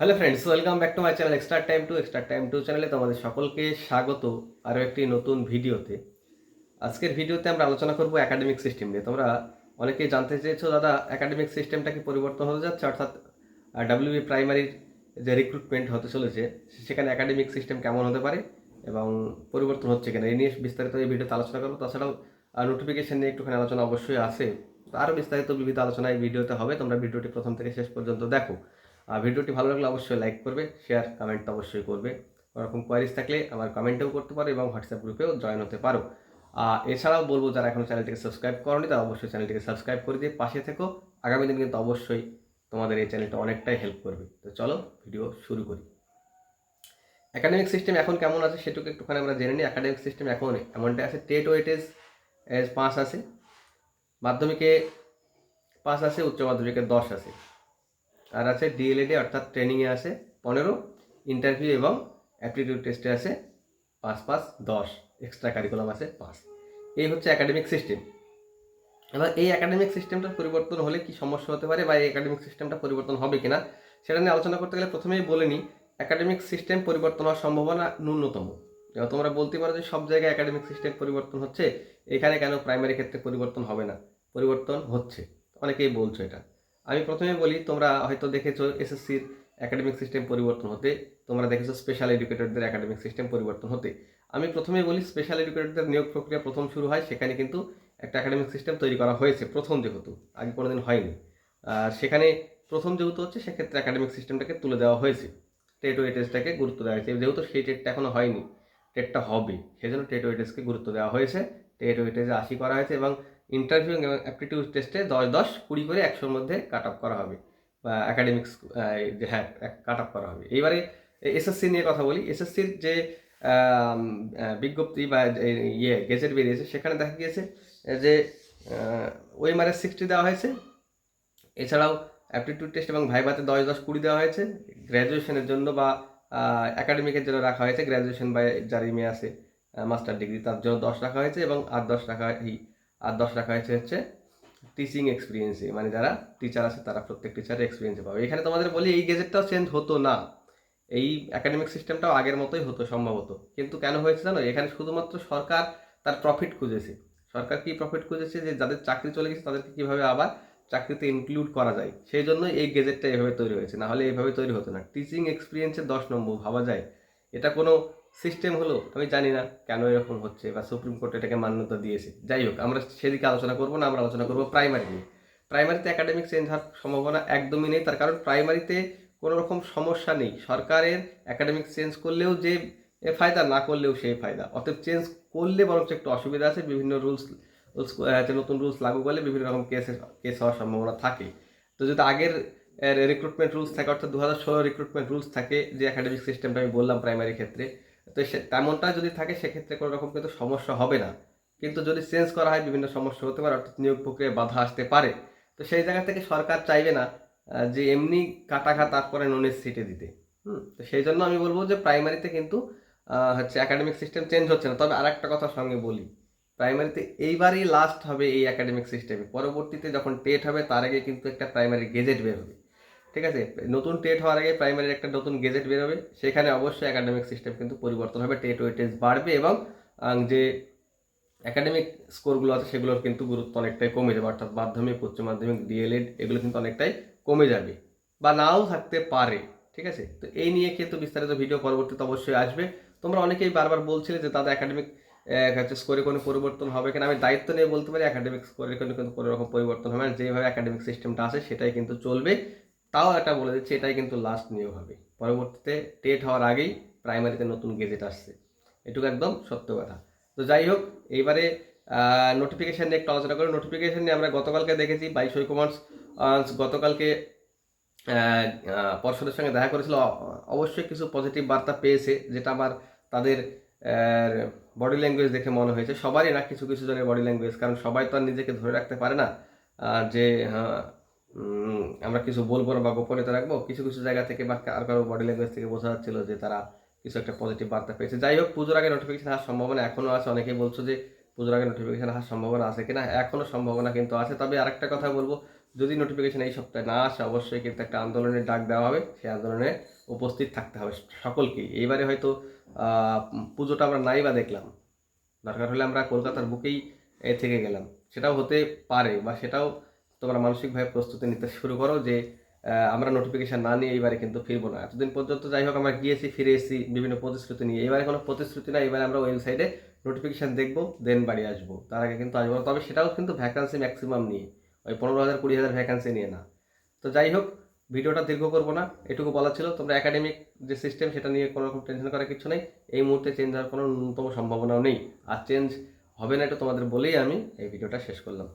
Hello friends welcome back to my channel extra time to extra time to চ্যানেলে তোমাদের সকলকে স্বাগত আরও একটি নতুন ভিডিওতে। আজকের ভিডিওতে আমরা আলোচনা করব একাডেমিক সিস্টেম নিয়ে। তোমরা অনেকেই জানতে চেয়েছো, দাদা একাডেমিক সিস্টেমটা কি পরিবর্তন হতে যাচ্ছে? অর্থাৎ ডাব্লিউবি প্রাইমারির যে রিক্রুটমেন্ট হতে চলেছে, সেখানে একাডেমিক সিস্টেম কেমন হতে পারে এবং পরিবর্তন হচ্ছে কিনা? এই নিয়ে বিস্তারিত এই ভিডিওতে আলোচনা করব। তাছাড়াও নোটিফিকেশন নিয়ে একটুখানি আলোচনা অবশ্যই আছে। আরও বিস্তারিত বিবিধ আলোচনা এই ভিডিওতে হবে। তোমরা ভিডিওটি প্রথম থেকে শেষ পর্যন্ত দেখো। ভিডিওটি ভালো লাগলে অবশ্যই লাইক করবে শেয়ার কমেন্ট অবশ্যই করবে। ওরকম কোয়ারিজ থাকলে আমার কমেন্টেও করতে পারো এবং হোয়াটসঅ্যাপ গ্রুপেও জয়েন হতে পারো। আর এছাড়াও বলব, যারা এখন চ্যানেলটিকে সাবস্ক্রাইব করনি, তারা অবশ্যই চ্যানেলটিকে সাবস্ক্রাইব করে দিয়ে পাশে থেকো। আগামী দিন কিন্তু অবশ্যই তোমাদের এই চ্যানেলটা অনেকটাই হেল্প করবে। তো চলো ভিডিও শুরু করি। একাডেমিক সিস্টেম এখন কেমন আছে সেটুকু একটুখানি আমরা জেনে নিই। একাডেমিক সিস্টেম এখন এমনটাই আছে টেট ওয়েটেজ পাঁচ আছে, মাধ্যমিকে পাঁচ আছে, উচ্চ মাধ্যমিকে দশ আছে। আর আছে ডিএলএডে অর্থাৎ ট্রেনিংয়ে আছে পনেরো ইন্টারভিউ এবং অ্যাপটিটিউড টেস্টে আছে পাঁচ পাঁচ, দশ এক্সট্রা কারিকুলাম আছে পাঁচ। এই হচ্ছে একাডেমিক সিস্টেম এবার এই একাডেমিক সিস্টেমটার পরিবর্তন হলে কি সমস্যা হতে পারে বা এই একাডেমিক সিস্টেমটা পরিবর্তন হবে কিনা, সেটা নিয়ে আলোচনা করতে গেলে প্রথমেই বলে নিই একাডেমিক সিস্টেম পরিবর্তন হওয়ার সম্ভাবনা ন্যূনতম। তোমরা বলতে পারো যে সব জায়গায় একাডেমিক সিস্টেম পরিবর্তন হচ্ছে, এখানে কেন প্রাইমারি ক্ষেত্রে পরিবর্তন হবে না? পরিবর্তন হচ্ছে। অনেকেই বলছো এটা। আমি প্রথমে বলি, তোমরা হয়তো দেখেছ এসএসসির একাডেমিক সিস্টেম পরিবর্তন হতে, তোমরা দেখেছ স্পেশাল এডুকেটরদের একাডেমিক সিস্টেম পরিবর্তন হতে। আমি প্রথমে বলি স্পেশাল এডুকেটরদের নিয়োগ প্রক্রিয়া প্রথম শুরু হয়, সেখানে কিন্তু একটা একাডেমিক সিস্টেম তৈরি করা হয়েছে, প্রথম যেহেতু, আগে কোনোদিন হয়নি। আর সেখানে প্রথম যেহেতু হচ্ছে, সেক্ষেত্রে একাডেমিক সিস্টেমটাকে তুলে দেওয়া হয়েছে। টেট ওয়েটেজটাকে গুরুত্ব দেওয়া হয়েছে, যেহেতু সেই টেটটা এখনও হয়নি টেটটা হবে, সেজন্য টেট ওয়েটেজকে গুরুত্ব দেওয়া হয়েছে। টেট ওয়েটেজে আশি করা হয়েছে এবং ইন্টারভিউ এবং অ্যাপটিটিউড টেস্টে দশ দশ কুড়ি করে একশোর মধ্যে কাট আপ করা হবে। বা অ্যাকাডেমিক্স হ্যাঁ কাট আপ করা হবে। এইবারে এসএসসি নিয়ে কথা বলি। এসএসসির যে বিজ্ঞপ্তি বা ইয়ে গেজেট বেরিয়েছে, সেখানে দেখা গিয়েছে যে ওয়েমারে সিক্সটি দেওয়া হয়েছে। এছাড়াও অ্যাপটিটিউড টেস্ট এবং ভাইভাতে দশ দশ কুড়ি দেওয়া হয়েছে। গ্র্যাজুয়েশনের জন্য বা একাডেমিকের জন্য রাখা হয়েছে। গ্র্যাজুয়েশন বা যার ইমে আছে মাস্টার ডিগ্রি তার জন্য দশ রাখা হয়েছে এবং আর দশ রাখা এই আর দশ রাখা হয়েছে হচ্ছে টিচিং এক্সপিরিয়েন্সে মানে যারা টিচার আছে, তারা প্রত্যেক টিচারের এক্সপিরিয়েন্সে পাবে। এখানে তোমাদের বলি, এই গেজেটটাও চেঞ্জ হতো না। এই একাডেমিক সিস্টেমটাও আগের মতোই হতো, সম্ভবত। কিন্তু কেন হয়েছে জানো? এখানে শুধুমাত্র সরকার তার প্রফিট খুঁজেছে। সরকার কি প্রফিট খুঁজেছে? যে যাদের চাকরি চলে গেছে, তাদেরকে কীভাবে আবার চাকরিতে ইনক্লুড করা যায়? সেই জন্য এই গেজেটটা এভাবে তৈরি হয়েছে। না হলে এইভাবে তৈরি হতো না। টিচিং এক্সপিরিয়েন্সে দশ নম্বর, ভাবা যায়। এটা কোনো সিস্টেম হলো, আমি জানি না কেন এরকম হচ্ছে বা সুপ্রিম কোর্ট এটাকে মান্যতা দিয়েছে। যাই হোক, আমরা সেদিকে আলোচনা করব না, আমরা আলোচনা করব প্রাইমারি নিয়ে। প্রাইমারিতে একাডেমিক চেঞ্জ হওয়ার সম্ভাবনা একদমই নেই, তার কারণ প্রাইমারিতে কোনো রকম সমস্যা নেই। সরকারের একাডেমিক চেঞ্জ করলেও যে এ ফায়দা, না করলেও সেই ফায়দা। অতএব চেঞ্জ করলে বরঞ্চ একটু অসুবিধা আছে, বিভিন্ন রুলস রুলস নতুন রুলস লাগু করলে বিভিন্ন রকম কেস কেস হওয়ার সম্ভাবনা থাকে। তো যদি আগের রিক্রুটমেন্ট রুলস থাকে, অর্থাৎ দু হাজার ষোলো রিক্রুটমেন্ট রুলস থাকে, যে একাডেমিক সিস্টেমটা আমি বললাম প্রাইমারি ক্ষেত্রে তো সে তেমনটা যদি থাকে, সেক্ষেত্রে কোনো রকম কিন্তু সমস্যা হবে না। কিন্তু যদি চেঞ্জ করা হয়, বিভিন্ন সমস্যা হতে পারে, অর্থাৎ নিয়োগ প্রক্রিয়ায় বাধা আসতে পারে। তো সেই জায়গা থেকে সরকার চাইবে না যে এমনি কাটা খা তারপরে ননের সিটে দিতে। হুম, তো সেই জন্য আমি বলব যে প্রাইমারিতে কিন্তু হচ্ছে একাডেমিক সিস্টেম চেঞ্জ হচ্ছে না। তবে আরেকটা কথা সঙ্গে বলি প্রাইমারিতে এইবারই লাস্ট হবে এই একাডেমিক সিস্টেমে পরবর্তীতে যখন টেট হবে, তার আগে কিন্তু একটা প্রাইমারি গেজেট বের হবে। ঠিক আছে? নতুন টেট হওয়ার আগে প্রাইমারির একটা নতুন গেজেট বেরোবে, সেখানে অবশ্যই একাডেমিক সিস্টেম কিন্তু পরিবর্তন হবে টেট ওয়েটেজ বাড়বে এবং যে একাডেমিক স্কোরগুলো আছে সেগুলোর কিন্তু গুরুত্ব অনেকটাই কমে যাবে, অর্থাৎ মাধ্যমিক, উচ্চ মাধ্যমিক ডিএলএড এগুলো কিন্তু অনেকটাই কমে যাবে বা নাও থাকতে পারে, ঠিক আছে? তো এই নিয়ে কিন্তু বিস্তারিত ভিডিও পরবর্তীতে অবশ্যই আসবে। তোমরা অনেকেই বারবার বলছিলে যে তাদের একাডেমিক স্কোরে কোনো পরিবর্তন হবে কিনা, আমি দায়িত্ব নিয়ে বলতে পারি একাডেমিক স্কোরে কিন্তু কোনো রকম পরিবর্তন হবে না, যেভাবে একাডেমিক সিস্টেমটা আছে সেটাই কিন্তু চলবে। তাও একটা বলে দিচ্ছে, এটাই কিন্তু লাস্ট নিয়োগ হবে। পরবর্তীতে টেট হওয়ার আগেই প্রাইমারিতে নতুন গেজেট আসছে। এটুকু একদম সত্য কথা। তো যাই হোক, এইবারে নোটিফিকেশান নিয়ে একটু আলোচনা করি। নোটিফিকেশান নিয়ে আমরা গতকালকে দেখেছি বাইশ কমার্স গতকালকে পর্ষদের সঙ্গে দেখা করেছিল। অবশ্যই কিছু পজিটিভ বার্তা পেয়েছে, যেটা আমার তাদের বডি ল্যাঙ্গুয়েজ দেখে মনে হয়েছে। সবারই না কিছু কিছু জনের বডি ল্যাঙ্গুয়েজ কারণ সবাই তো আর নিজেকে ধরে রাখতে পারে না যে হ্যাঁ আমরা কিছু বলব না বা গোপনীয়তা রাখব। কিছু কিছু জায়গা থেকে বা আর কারও বডি ল্যাঙ্গুয়েজ থেকে বোঝা যাচ্ছিল যে তারা কিছু একটা পজিটিভ বার্তা পেয়েছে। যাই হোক, পুজোর আগে নোটিফিকেশন আসার সম্ভাবনা এখনও আছে। অনেকেই বলছো যে পুজোর আগে নোটিফিকেশন আসার সম্ভাবনা আছে কিনা? এখনও সম্ভাবনা কিন্তু আছে। তবে আরেকটা কথা বলব, যদি নোটিফিকেশন এই সপ্তাহে না আসে, অবশ্যই কিন্তু একটা আন্দোলনের ডাক দেওয়া হবে। সেই আন্দোলনে উপস্থিত থাকতে হবে সকলকেই এইবারে হয়তো পুজোটা আমরা নাই বা দেখলাম। দরকার হলে আমরা কলকাতার বুকেই এ থেকে গেলাম। সেটাও হতে পারে বা সেটাও তোমরা মানসিকভাবে প্রস্তুতি নিতে শুরু করো যে আমরা নোটিফিকেশান না নিয়ে এইবারে কিন্তু ফিরবো না। এতদিন পর্যন্ত যাই হোক, আমরা গিয়েছি, ফিরে এসেছি, বিভিন্ন প্রতিশ্রুতি নিয়ে। এবারে কোনো প্রতিশ্রুতি না এবারে আমরা ওয়েবসাইটে নোটিফিকেশন দেখব দেন বাড়ি আসব। তার আগে কিন্তু আসব তবে সেটাও কিন্তু ভ্যাকান্সি ম্যাক্সিমাম নিয়ে। ওই পনেরো হাজার, কুড়ি হাজার ভ্যাকান্সি নিয়ে না। তো যাই হোক, ভিডিওটা দীর্ঘ করব না। এটুকু বলা ছিল, তোমরা একাডেমিক যে সিস্টেম সেটা নিয়ে কোনো রকম টেনশন করার কিছু নেই। এই মুহূর্তে চেঞ্জ হওয়ার কোনো ন্যূনতম সম্ভাবনাও নেই। আর চেঞ্জ হবে না এটা তোমাদের বলেই আমি এই ভিডিওটা শেষ করলাম।